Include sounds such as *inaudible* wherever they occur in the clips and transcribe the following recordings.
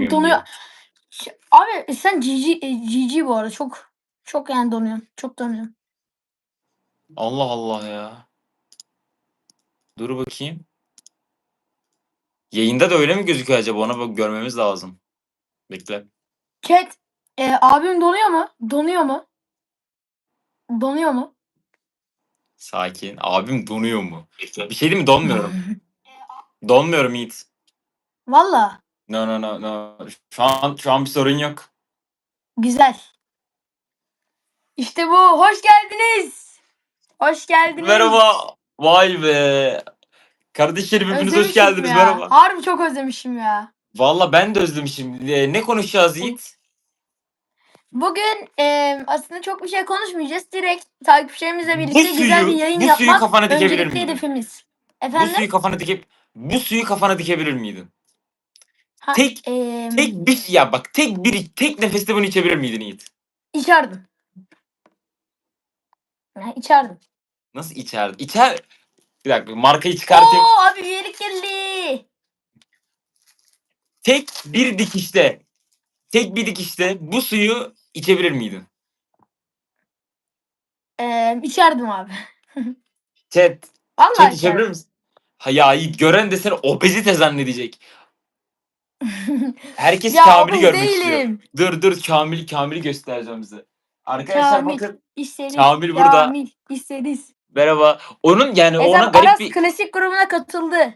çok donuyor. Abi sen GG, e, GG bu arada çok çok yani donuyorsun. Çok donuyorsun. Allah Allah ya. Dur bakayım. Yayında da öyle mi gözüküyor acaba? Ona bak görmemiz lazım. Bekle. Chat e, abim donuyor mu? Donuyor mu? Donuyor mu? Sakin. Abim donuyor mu? Bir şey değil mi? Donmuyorum. *laughs* Donmuyorum Yiğit. Valla No no no no. Şu an şu an bir sorun yok. güzel. İşte bu. Hoş geldiniz. Hoş geldiniz. Merhaba. Vay be. Kardeşlerim hepiniz hoş Özlemişim geldiniz. ya. Merhaba. Harbi çok özlemişim ya. Valla ben de özlemişim. Ee, ne konuşacağız Yiğit? Bugün e, aslında çok bir şey konuşmayacağız. Direkt takipçilerimizle birlikte suyu- güzel bir yayın bu suyu yapmak kafana dikebilir öncelikli miydin? hedefimiz. Bu Efendim? suyu kafana dike bu suyu kafana dikebilir miydin? Ha, tek- e, Tek bir ya bak tek bir tek nefeste bunu içebilir miydin Yiğit? içerdim. Ha, içerdim. Nasıl içerdin? İçer bir dakika markayı çıkartayım. Oo abi üyelik geldi. Tek bir dikişte tek bir dikişte bu suyu içebilir miydin? E, içerdim abi. *laughs* Chat, Vallahi chat içebilir içerdim. misin? Ha ya Yiğit gören de seni obezite zannedecek. *laughs* Herkes ya Kamil'i obez görmek istiyor. değilim. Dur dur Kamil Kamil'i göstereceğim bize. Arkadaşlar Kamil. bakın İsteriz. Kamil burada. Kamil. isteriz. merhaba. Onun yani ona garip Aras bir klasik grubuna katıldı.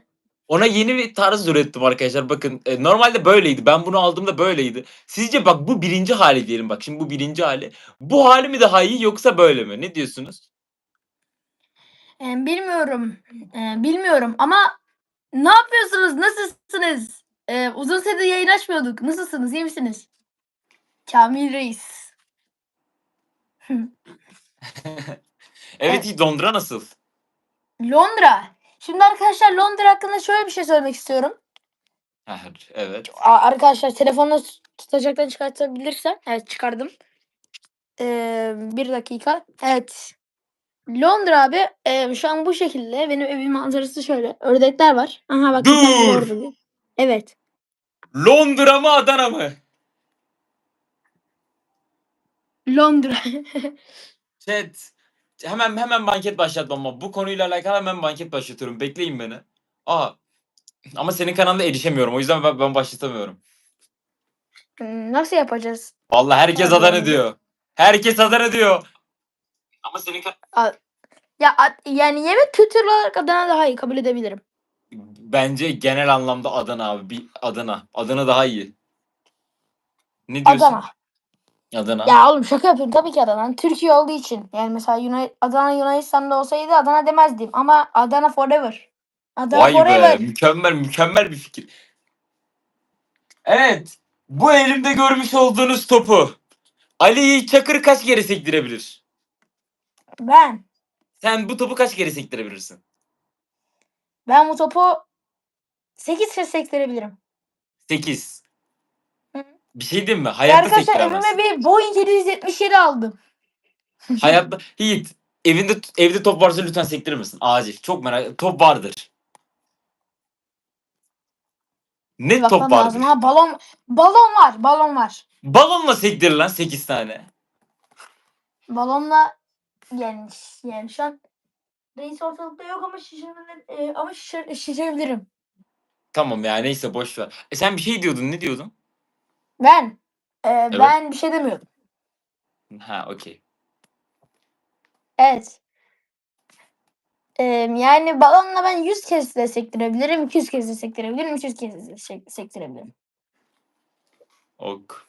ona yeni bir tarz ürettim arkadaşlar. Bakın e, normalde böyleydi. Ben bunu aldığımda böyleydi. Sizce bak bu birinci hali diyelim bak. Şimdi bu birinci hali. Bu hali mi daha iyi yoksa böyle mi? Ne diyorsunuz? Bilmiyorum. Bilmiyorum ama ne yapıyorsunuz? Nasılsınız? E, uzun süredir yayın açmıyorduk. Nasılsınız? İyi misiniz? Kamil Reis. *laughs* Evet iyi Londra nasıl? Londra. Şimdi arkadaşlar Londra hakkında şöyle bir şey söylemek istiyorum. evet. A- arkadaşlar telefonla tutacaktan çıkartabilirsem. Evet çıkardım. Ee, bir dakika. Evet. Londra abi e, şu an bu şekilde. Benim evimin manzarası şöyle. Ördekler var. Aha bak. bir tane Dur! Evet. Londra mı Adana mı? Londra. *laughs* Chat. Hemen hemen banket başlatmam ama bu konuyla alakalı hemen banket başlatıyorum. Bekleyin beni. Aa. Ama senin kanalda erişemiyorum. O yüzden ben, ben başlatamıyorum. Hmm, Nasıl yapacağız? Vallahi herkes Adana diyor. Herkes Adana diyor. Ama senin kan- Ya yani yemek kültürü olarak Adana daha iyi kabul edebilirim. Bence genel anlamda Adana abi. Bir Adana. Adana daha iyi. Ne diyorsun? Adana. Adana. Ya oğlum şaka yapıyorum tabii ki Adana. Türkiye olduğu için. Yani mesela Yunan Adana Yunanistan'da olsaydı Adana demezdim. Ama Adana forever. Adana Vay be. forever. Mükemmel mükemmel bir fikir. Evet. Bu elimde görmüş olduğunuz topu. Ali Çakır kaç kere sektirebilir? Ben. Sen bu topu kaç kere sektirebilirsin? Ben bu topu 8 kez sektirebilirim. 8. Hı. Bir şey diyeyim mi? Ya Hayatta arkadaşlar sektiremezsin. evime bir Boeing 777 aldım. *laughs* Hayatta Yiğit evinde evde top varsa lütfen sektirir misin? Acil. Çok merak Top vardır. Ne top Bakmam vardır? lazım ha balon balon var balon var. Balonla sektir lan 8 tane. Balonla yani yani şu an reis ortalıkta yok ama şişirmeler e, ama şişir, şişirebilirim. Tamam ya neyse boş ver. E sen bir şey diyordun. Ne diyordun? Ben e, ben bir şey demiyordum. Ha okey. Evet. E, yani balonla ben 100 kez de sektirebilirim, 200 kez de sektirebilirim, 300 kez de sek- sektirebilirim. Ok.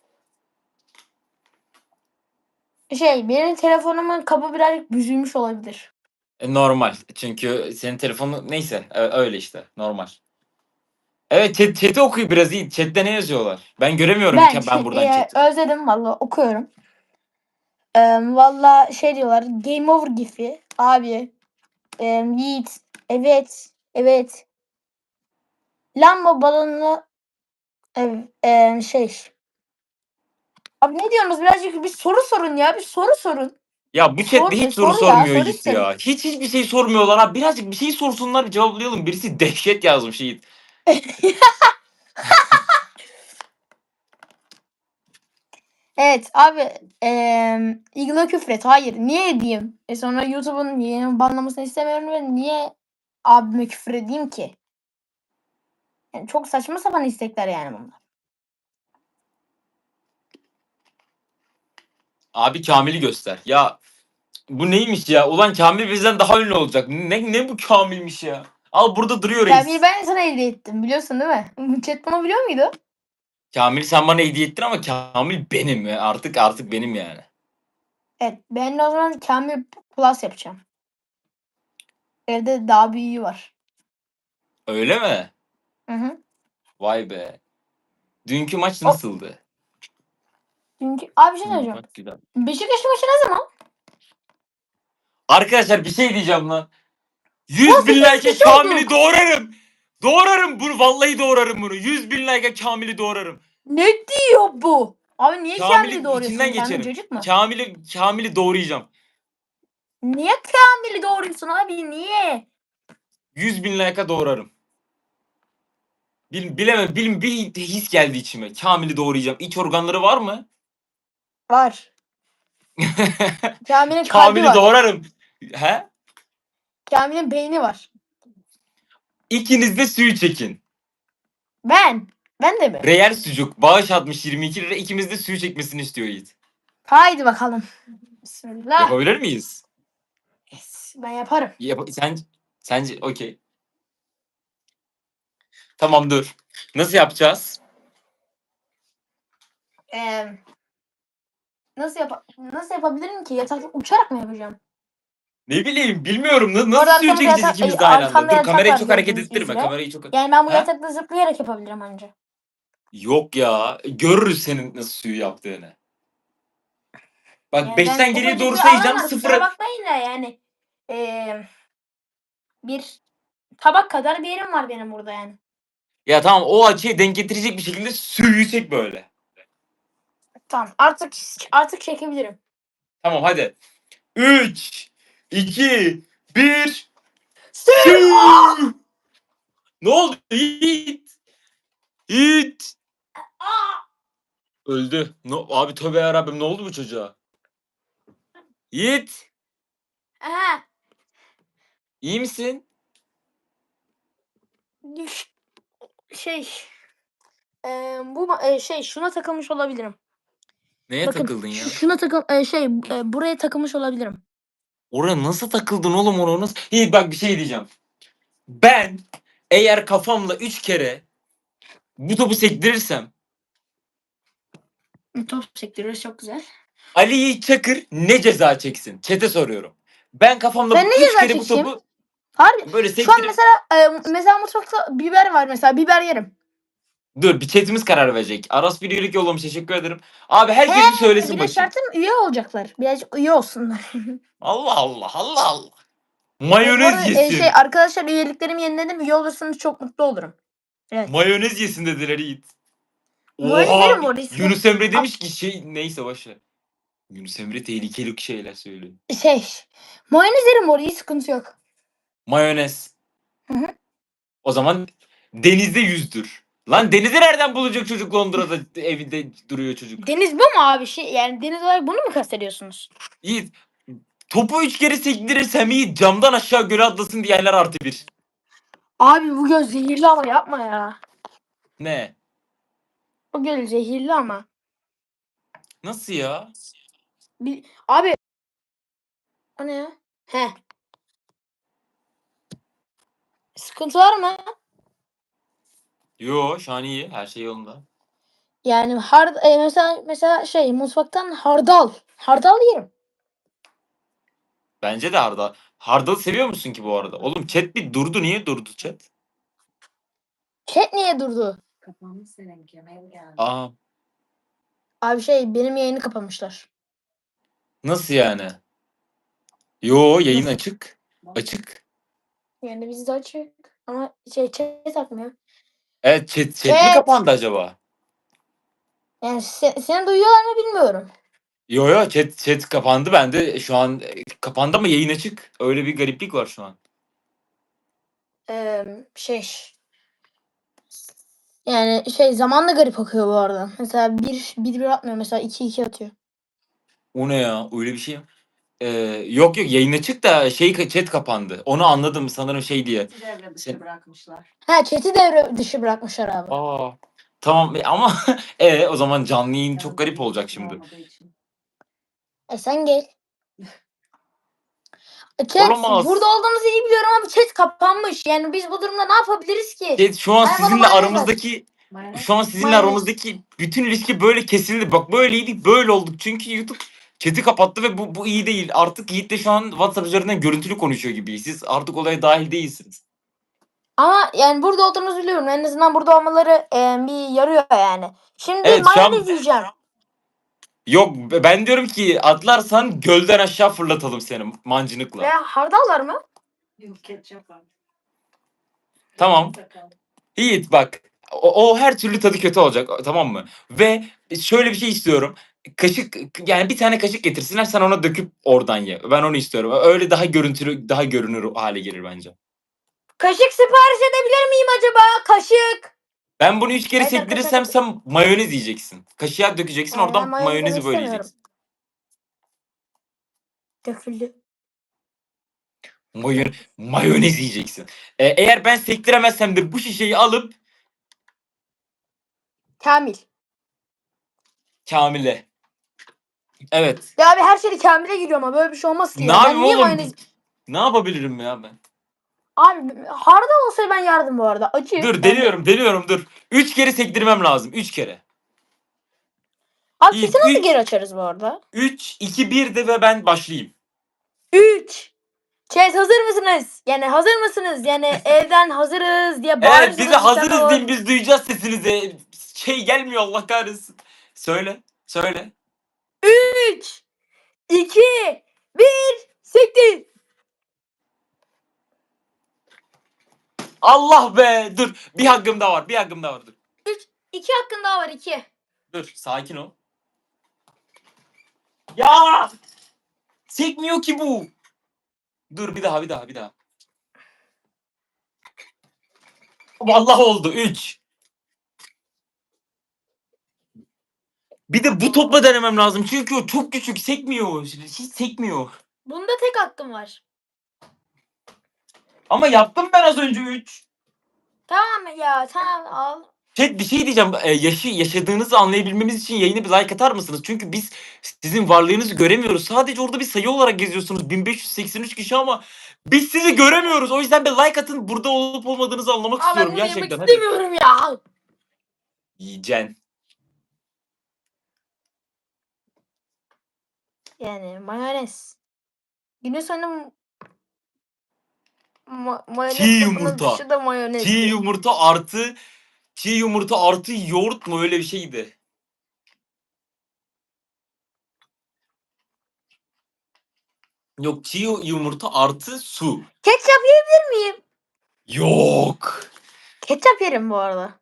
Şey, benim telefonumun kabı birazcık büzülmüş olabilir. E, normal. Çünkü senin telefonun neyse öyle işte normal. Evet chat, chat'i okuyor biraz iyi. Chat'te ne yazıyorlar? Ben göremiyorum Ben, ki ben buradan e, chat'i. özledim valla okuyorum. E, valla şey diyorlar game over gifi abi e, Yiğit evet evet Lamba balonunu e, e, şey abi ne diyorsunuz birazcık bir soru sorun ya bir soru sorun. Ya bu chatte hiç soru, soru ya, sormuyor soru Yiğit ya. Hiç hiçbir şey sormuyorlar ha. Birazcık bir şey sorsunlar cevaplayalım. Birisi *laughs* dehşet yazmış Yiğit. *laughs* Evet abi eee Eagle'a küfret. Hayır. Niye edeyim? E sonra YouTube'un yeni banlamasını istemiyorum ve niye abime küfür edeyim ki? Yani çok saçma sapan istekler yani bunlar. Abi Kamil'i göster. Ya bu neymiş ya? Ulan Kamil bizden daha ünlü olacak. Ne ne bu Kamil'miş ya? Al burada duruyor reis. Kamil'i ben sana hediye ettim biliyorsun değil mi? *laughs* Chat bunu biliyor muydu? Kamil sen bana hediye ettin ama Kamil benim ya. Artık artık benim yani. Evet ben de o zaman Kamil Plus yapacağım. Evde daha büyüğü var. Öyle mi? Hı hı. Vay be. Dünkü maç nasıldı? Çünkü abi bir şey söyleyeceğim. maç güzel. Beşiktaş maçı ne zaman? Arkadaşlar bir şey diyeceğim lan. 100 Nasıl bin bir like'e şey Kamil'i oldu? doğrarım. Doğrarım bunu. Vallahi doğrarım bunu. 100 bin like'e Kamil'i doğrarım. Ne diyor bu? Abi niye Kamil'i Kamil'i doğuruyorsun? içinden Kamil geçerim. çocuk mu? Kamil'i Kamil'i doğrayacağım. Niye Kamil'i doğuruyorsun abi? Niye? 100 bin like'a doğrarım. Bil, bilemem. Bil, bir his geldi içime. Kamil'i doğrayacağım. İç organları var mı? Var. *laughs* Kamil'in kalbi Kamil'i var. doğrarım. He? Kamil'in beyni var. İkiniz de suyu çekin. Ben. Ben de mi? Real sucuk bağış atmış 22 lira. İkimiz de suyu çekmesini istiyor Yiğit. Haydi bakalım. Bismillah. Yapabilir miyiz? Yes, Ben yaparım. Yap sen sence okey. Tamam dur. Nasıl yapacağız? Ee, nasıl yap nasıl yapabilirim ki? Yatakta uçarak mı yapacağım? Ne bileyim bilmiyorum. Na- Orada Nasıl arkamda çekeceğiz yatak- ikimiz de aynı arkamda anda? Dur yatak kamerayı var çok hareket gördüğünüz ettirme. üzere. Kamerayı çok Yani ben bu Ha? yatakta zıplayarak yapabilirim anca. Yok ya. Görürüz senin nasıl suyu yaptığını. Bak Yani 5'ten ben geriye ufacık doğru bir sayacağım. kusura Sıfıra. bakmayın da yani. ee, bir tabak kadar bir yerim var benim burada yani. Ya tamam o açıyı denk getirecek bir şekilde suyu çek böyle. Tamam artık artık çekebilirim. Tamam hadi. 3 2 1 Sür! Ne oldu? Yiğit. Yiğit. Öldü. No, abi tövbe yarabbim ne oldu bu çocuğa? Yiğit. Aha, iyi misin? düş- şey ee, bu ma- şey şuna takılmış olabilirim. Neye Bakın, takıldın ya? şu- Şuna takıl ee, şey ee, buraya takılmış olabilirim. Oraya nasıl takıldın oğlum oraya nasıl? Yiğit bak bir şey diyeceğim. Ben eğer kafamla 3 kere bu topu sektirirsem Top sektiriyoruz çok güzel. Ali Çakır ne ceza çeksin? Çete soruyorum. Ben kafamla Ben ne 3 ceza kere bu çekeyim? topu Harbi. böyle Şu an sektirip... mesela ee, mesela mutfakta biber var mesela biber yerim. Dur bir chatimiz karar verecek. Aras bir üyelik yollamış teşekkür ederim. Abi herkes bir söylesin de bakayım. şartım üye olacaklar. Birazcık üye olsunlar. *laughs* Allah Allah Allah Allah. Mayonez e, yesin. şey arkadaşlar üyeliklerimi yeniledim. Üye olursanız çok mutlu olurum. Evet. Mayonez yesin dediler Yiğit. Mayonez Oha. arada, hiç- Yunus Emre demiş ki şey neyse boşver. Yunus Emre tehlikeli şeyler söylüyor. Şey mayonez yerim hiç sıkıntı yok. Mayonez. Hı hı. O zaman denizde yüzdür. Lan denizi nereden bulacak çocuk Londra'da evinde duruyor çocuk. Deniz bu mu abi? Şey, yani deniz olarak bunu mu kastediyorsunuz? Yiğit topu üç kere sektirirsem Yiğit camdan aşağı göle atlasın diyenler artı bir. Abi bu göl zehirli ama yapma ya. Ne? Bu göl zehirli ama. Nasıl ya? Bir, abi. O ne ya? He. Sıkıntı var mı? Yo şu an iyi. Her şey yolunda. Yani hard e, mesela mesela şey mutfaktan hardal. Hardal yerim. Bence de hardal. Hardal seviyor musun ki bu arada? Oğlum chat bir durdu. Niye durdu chat? Chat niye durdu? Kapanmış seninki. Mail geldi. Aa Abi şey benim yayını kapamışlar. nasıl yani? Yo yayın açık. Açık. Yani bizde açık. Ama şey chat atmıyor. Evet chat, chat mi kapandı acaba? Yani se- seni duyuyorlar mı bilmiyorum. Yo yo chat, chat kapandı. Ben de şu an e, kapandı ama yayın açık. Öyle bir gariplik var şu an. Ee, şey. Yani şey zaman da garip akıyor bu arada. Mesela 1 1 1 atmıyor. Mesela 2 2 atıyor. O ne ya? Öyle bir şey mi? Ee, yok yok yayın açık da şey chat kapandı. Onu anladım sanırım şey diye. Bir devre dışı Sen- bırakmışlar. Ha chat'i devre dışı bırakmışlar abi. Aa. Tamam e, ama *laughs* e o zaman canlı yayın çok garip olacak şimdi. Olmadığı için. E sen gel. E, Chat Olamaz. burada olduğumuzu iyi biliyorum ama chat kapanmış. Yani biz bu durumda ne yapabiliriz ki? Chat şu an Ay, bana sizinle mayonez aramızdaki Mayonez şu an sizinle Mayonez. aramızdaki bütün ilişki böyle kesildi. Bak böyleydik böyle olduk. Çünkü YouTube chat'i kapattı ve bu, bu iyi değil. Artık Yiğit de şu an WhatsApp üzerinden görüntülü konuşuyor gibi. Siz artık olaya dahil değilsiniz. Ama yani burada olduğumuzu biliyorum. En azından burada olmaları e, bir yarıyor yani. Şimdi Evet, şu an- mayonez yiyeceğim. Yok ben diyorum ki atlarsan gölden aşağı fırlatalım seni mancınıkla. Veya hardallar mı? Yok ketçap var. Tamam. Yiğit bak o, o her türlü tadı kötü olacak tamam mı? Ve şöyle bir şey istiyorum. Kaşık yani bir tane kaşık getirsinler sen ona döküp oradan ye. Ben onu istiyorum. Öyle daha görüntülü daha görünür hale gelir bence. Kaşık sipariş edebilir miyim acaba? Kaşık. Ben bunu üç kere Evet, sektirirsem arkadaşlar. sen mayonez yiyeceksin. Kaşığa dökeceksin Yani oradan mayonez mayonezi böyle istemiyorum. yiyeceksin. Döküldü. Mayon mayonez yiyeceksin. Ee, eğer ben sektiremezsem de bu şişeyi alıp Kamil. Kamil'e. Evet. Ya abi her şey Kamil'e giriyor ama böyle bir şey olmaz ki. Ne ya. Ben yapayım niye oğlum? mayonez... Ne yapabilirim ya ben? Abi hardal olsa ben yardım bu arada. Acı. Dur deniyorum deniyorum dur. Üç kere sektirmem lazım. Üç kere. Abi İyi, sesi nasıl üç. geri açarız bu arada? 3, 2, 1 de ve ben başlayayım. 3. Chat hazır mısınız? Yani hazır mısınız? Yani *laughs* evden hazırız diye bağırırsınız. Evet bize bir hazırız deyin biz duyacağız sesinizi. Şey gelmiyor Allah kahretsin. Söyle. Söyle. 3 2 1 Sektir. Allah be dur. Bir hakkım daha var. Bir hakkım daha var. Dur. 2 hakkın daha var 2. Dur sakin ol. Ya! Sekmiyor ki bu. Dur bir daha bir daha bir daha. Vallahi oldu. 3. Bir de bu topla denemem lazım. Çünkü o çok küçük. Sekmiyor. Hiç sekmiyor. Bunda tek hakkım var. Ama yaptım ben az önce 3. Tamam ya tamam al. Chat bir şey diyeceğim. Ee, yaşı, yaşadığınızı anlayabilmemiz için yayını bir like atar mısınız? Çünkü biz sizin varlığınızı göremiyoruz. Sadece orada bir sayı olarak geziyorsunuz. 1583 kişi ama biz sizi göremiyoruz. O yüzden bir like atın. Burada olup olmadığınızı anlamak Aa, ben istiyorum bunu yemek gerçekten. Hadi. istemiyorum ya. Yiyeceksin. Yani mayonez. Günün sonu ma mayonez Çiğ yumurta. dışı da mayonez. Çiğ yumurta artı çiğ yumurta artı yoğurt mu öyle bir şeydi. Yok çiğ yumurta artı su. Ketçap yiyebilir miyim? Yok. Ketçap yerim bu arada.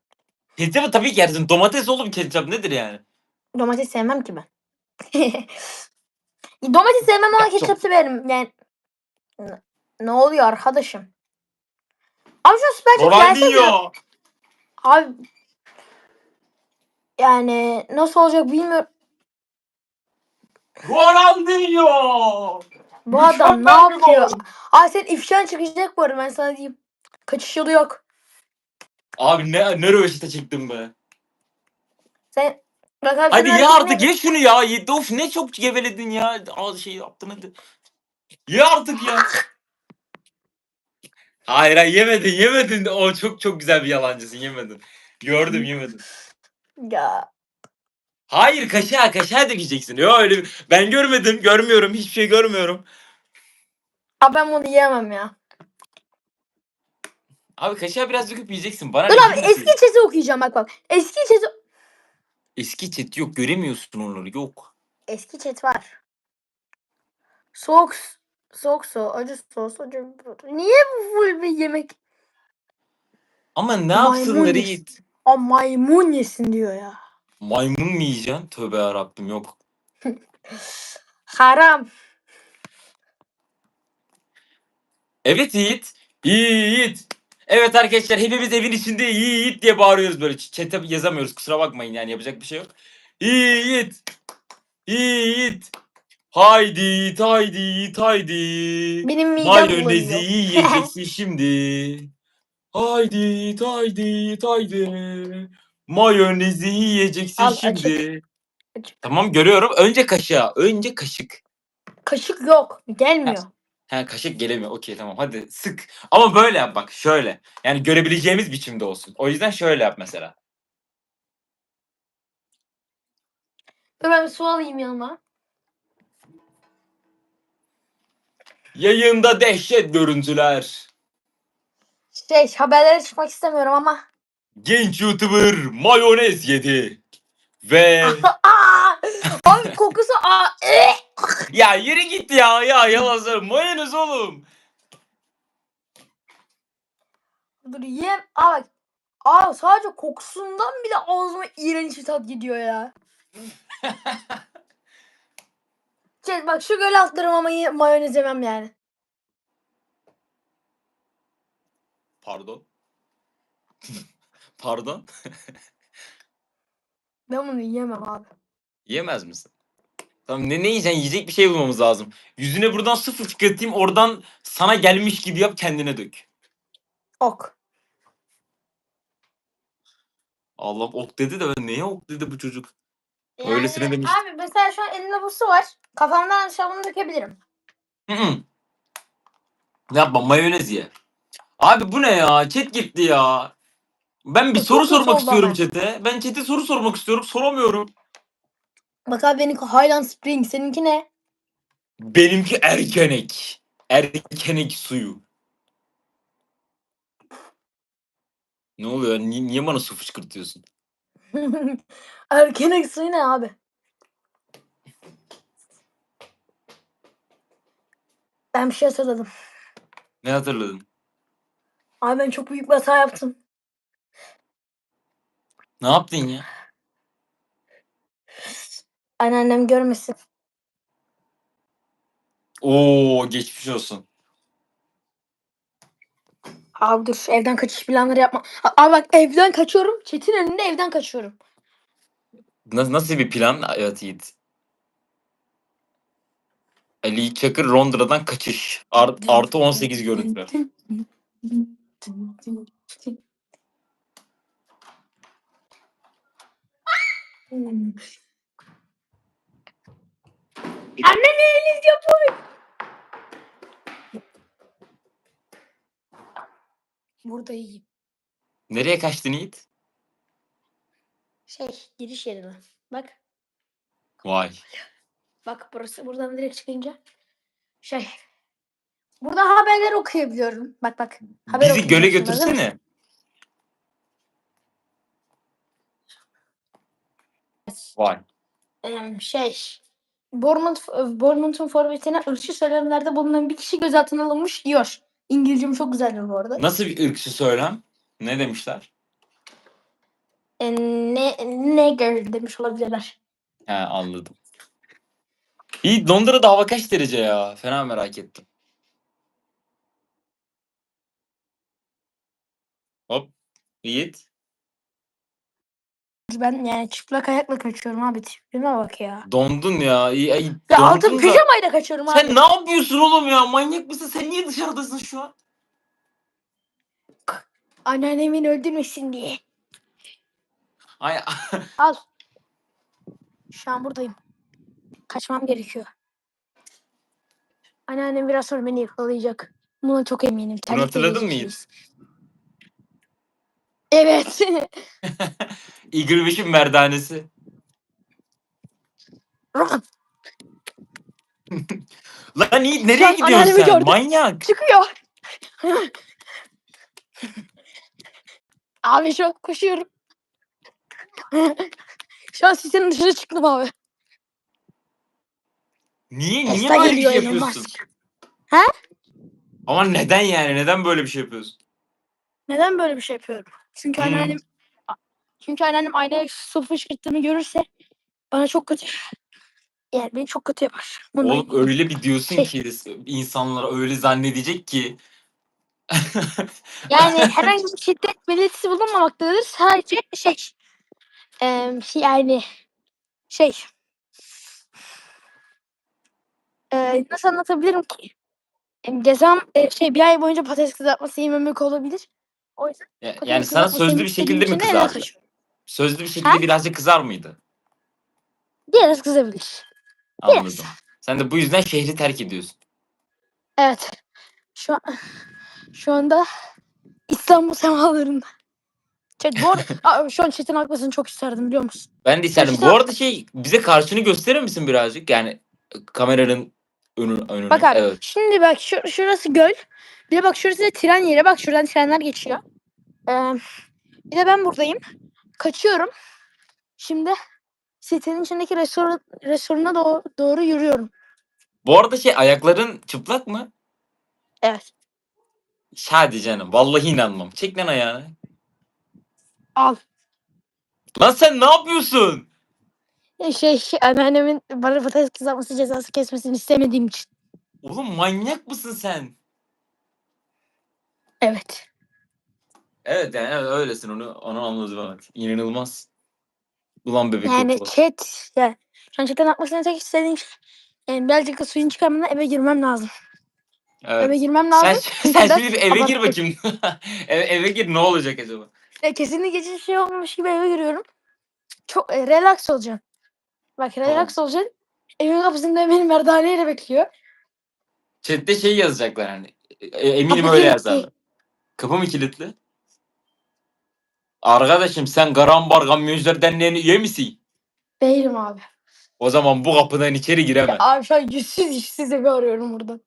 Ketçapı tabii ki yersin. Domates oğlum ketçap nedir yani? Domates sevmem ki ben. *laughs* Domates sevmem ama Ya, çok- ketçap severim. Yani ne, ne oluyor arkadaşım? Abi şu süper chat gelse Ronaldinho. Abi yani nasıl olacak bilmiyorum. Ronaldinho. Bu adam ne Mükemmel bir yapıyor? Ay sen ifşan çıkacak bu arada ben sana diyeyim. Kaçış yolu yok. Abi ne ne röveşete çektim be. Sen abi Hadi sen ye artık ye şunu ya. Ye, of ne çok geveledin ya. Al şey yaptın hadi. Ye artık ya. Hayır hayır yemedin yemedin. O çok çok güzel bir yalancısın yemedin. Gördüm yemedin. Ya Hayır kaşığa kaşığa dökeceksin. Yo öyle bir- ben görmedim görmüyorum hiçbir şey görmüyorum. abi ben bunu yiyemem ya. Abi kaşığa biraz döküp yiyeceksin. Bana Dur ne abi eski chat'i okuyacağım bak bak. Eski chat'i Eski chat yok göremiyorsun onları yok. eski chat var. Soğuk soğuk su, acı sos, acı Niye bu full bir yemek? Ama ne Maymun yapsınlar yesin. Yiğit? O maymun yesin diyor ya. Maymun mu yiyeceksin? Tövbe yarabbim yok. *laughs* Haram. Evet Yiğit. Yiğit. Evet arkadaşlar hepimiz evin içinde Yiğit diye bağırıyoruz böyle. Chat'e yazamıyoruz kusura bakmayın yani yapacak bir şey yok. Yiğit. Yiğit. Haydi Yiğit haydi Yiğit haydi. Benim midem Mayonezi bulanıyor. yiyeceksin *laughs* şimdi. Haydi Yiğit haydi Yiğit haydi. Mayonezi yiyeceksin Al, şimdi. Açık. Tamam görüyorum. Önce kaşığa. Önce kaşık. Kaşık yok. Gelmiyor. Ha kaşık gelemiyor. Okey tamam hadi sık. Ama böyle yap bak şöyle. Yani görebileceğimiz biçimde olsun. O yüzden şöyle yap mesela. Dur ben bir su alayım yanıma. Yayında dehşet görüntüler. Şey haberlere çıkmak istemiyorum ama. Genç YouTuber mayonez yedi. Ve *laughs* Aa! Abi kokusu aa! eh! Ya yürü git ya ya yalan söyleme. Mayonez oğlum. Dur yiyem. Aa bak. Aa sadece kokusundan bile ağzıma iğrenç bir tat gidiyor ya. *laughs* Şey, bak şu göl atlarım ama yine mayonez yemem yani. Pardon. *laughs* Pardon. *laughs* Ben bunu yiyemem abi. Yiyemez misin? Tamam ne, ne yiyeceksin? Yiyecek bir şey bulmamız lazım. Yüzüne buradan su fışkırtayım oradan sana gelmiş gibi yap kendine dök. Ok. Allah ok dedi de ben neye ok dedi bu çocuk? Öylesine demiş. Abi mesela şu an elimde bu su var. Kafamdan aşağı bunu dökebilirim. Hı hı. Yapma mayonez ye. Abi bu ne ya? Chat gitti ya. Ben bir Çok soru kötü sormak oldu istiyorum ama. chat'e. Ben chat'e soru sormak istiyorum. Soramıyorum. Bak abi benimki Highland Spring. Seninki ne? Benimki erkenek. Erkenek suyu. Ne oluyor? Niye, niye bana su fışkırtıyorsun? *laughs* Erkenek suyu ne abi? Ben bir şey hatırladım. Ne hatırladın? Abi ben çok büyük bir hata yaptım. Ne yaptın ya? Anneannem görmesin. Oo geçmiş olsun. Abi dur şu evden kaçış planları yapma. A- Abi bak evden kaçıyorum. Çetin önünde evden kaçıyorum. Nasıl, nasıl bir plan? Evet Yiğit. Ali Çakır Londra'dan kaçış. Art, artı 18 görüntü. Anne ne eliniz yapıyor? Burada iyiyim. Nereye kaçtın Yiğit? Şey giriş yerine. Bak. Vay. Bak burası buradan direkt çıkınca. Şey. Burada haberleri okuyabiliyorum. Bak bak. Haber Bizi göle okuyorsun, hazır götürsene. Vay. Ee, şey. Bournemouth, Bournemouth'un forvetine ırkçı söylemlerde bulunan bir kişi gözaltına alınmış diyor. İngilizcem çok güzeldir bu arada. Nasıl bir ırkçı söylem? Ne demişler? Ee, ne, nigger demiş olabilirler. He anladım. İyi Londra'da hava kaç derece ya? Fena merak ettim. Hop. Yiğit. Ben yani çıplak ayakla kaçıyorum abi. Tipime bak ya. Dondun ya. İyi, ay, Ya dondun altın da- pijamayla kaçıyorum abi. Sen ne yapıyorsun oğlum ya? Manyak mısın? Sen niye dışarıdasın şu an? Anneannemin öldürmesin diye. Ay, *laughs* Al. Şu an buradayım. Kaçmam gerekiyor. Anneannem biraz sonra beni yakalayacak. Buna çok eminim. Terlikle hatırladın mı gezeceğiz. Evet. *laughs* Wish'in merdanesi. *laughs* Lan Şu nereye gidiyorsun sen? gördüm. Manyak. Çıkıyor. *laughs* abi şu an koşuyorum. şu an sitenin dışına çıktım abi. Niye niye Tesla böyle bir geliyor şey Elon yapıyorsun? Musk. He? Ama neden yani? Neden böyle bir şey yapıyorsun? Neden böyle bir şey yapıyorum? Çünkü anneannem çünkü anneannem aynaya su fışkırttığını görürse bana çok kötü yani beni çok kötü yapar. Bundan Oğlum öyle bir diyorsun Şey- ki insanlara öyle zannedecek ki *laughs* Yani *laughs* herhangi bir şiddet belirtisi bulunmamaktadır. Sadece şey em, yani şey e, nasıl anlatabilirim ki? Em, Cezam e, şey bir ay boyunca patates kızartması yememek olabilir. O yüzden Ya- yani sana sözlü bir şekilde mi kızardı? Sözlü bir şekilde Ha? birazcık kızar mıydı? Biraz kızabilir. Anladım. Sen de bu yüzden şehri terk ediyorsun. Evet. Şu an, şu anda İstanbul semalarında. Chat, bu arada, *laughs* Aa, şu an chat'in akmasını çok isterdim biliyor musun? Ben de isterdim. Bu Sonuçta- arada şey bize karşını gösterir misin birazcık? Yani kameranın önü, önünü. Bak abi Evet. şimdi bak şu, şurası göl. Bir de bak şurası da tren yeri. Bak şuradan trenler geçiyor. Ee, bir de ben buradayım. Kaçıyorum. Şimdi sitenin içindeki restoran, restorana doğru, doğru yürüyorum. Bu arada şey ayakların çıplak mı? Evet. Hadi canım. Vallahi inanmam. Çek lan ayağını. Al. Lan sen ne yapıyorsun? Ee, Şey anneannemin bana patates kızartması cezası kesmesini istemediğim için. Oğlum manyak mısın sen? Evet. Evet yani evet, öylesin onu onu anladım evet. İnanılmaz. Ulan bebek Yani okulu. chat ya şu an chat'ten atmasını tek istediğim şey yani da suyun çıkarmadan eve girmem lazım. Evet. Eve girmem Sen, lazım. sen *laughs* Neden? şimdi bir eve gir bakayım. *laughs* eve, eve gir ne olacak acaba? Ya kesinlikle hiçbir şey olmamış gibi eve giriyorum. Çok e, relax olacaksın. Bak relax olacaksın. Evin kapısında beni merdaneyle bekliyor. Chat'te şey yazacaklar hani. E, eminim Kapı öyle kilitli. yazarlar. Kapı mı kilitli? Arkadaşım sen Garambar Kamyoncular Derneği'nin üye misin? Değilim abi. O zaman bu kapıdan içeri giremem. abi şu an yüzsüz yüzsüz evi arıyorum burada.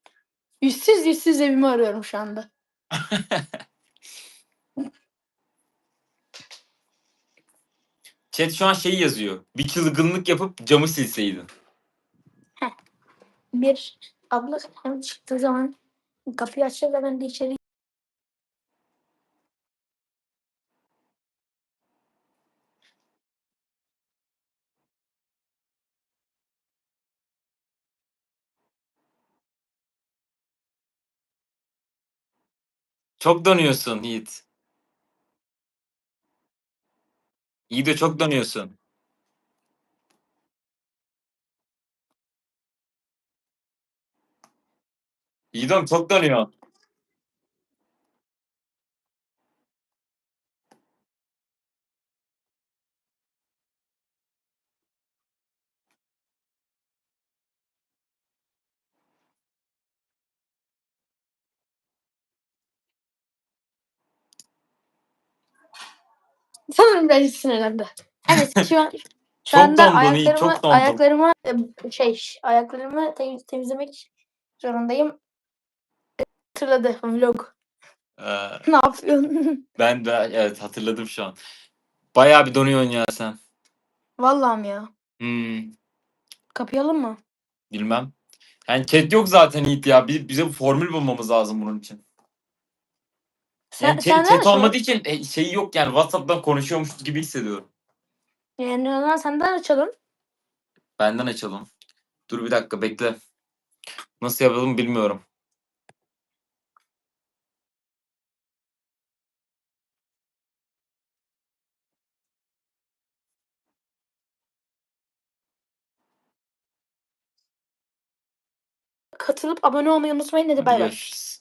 Yüzsüz yüzsüz evimi arıyorum şu anda. *laughs* Chat şu an şey yazıyor. Bir çılgınlık yapıp camı silseydin. Bir abla hem çıktığı zaman kapıyı açacak ve ben de içeri De çok donuyorsun. Yiğidim çok donuyor. Sanırım ben sinirlendi. Evet şu an şu Çok anda dondun ayaklarımı, çok dondun. ayaklarımı e, şey ayaklarımı temiz, temizlemek zorundayım. Hatırladı vlog. Ee, Ne yapıyorsun? *laughs* ben de evet hatırladım şu an. Bayağı bir donuyorsun ya sen. Vallahi mi ya? Hmm, Kapayalım mı? bilmem. Yani chat yok zaten Yiğit ya. Biz, bize bir formül bulmamız lazım bunun için. Sen, Yani chat, chat olmadığı için e, şey yok yani WhatsApp'tan konuşuyormuş gibi hissediyorum. Yani o zaman senden açalım. Benden açalım. Dur bir dakika bekle. Nasıl yapalım bilmiyorum. Katılıp abone olmayı unutmayın. Hadi bay bay. Görüşürüz.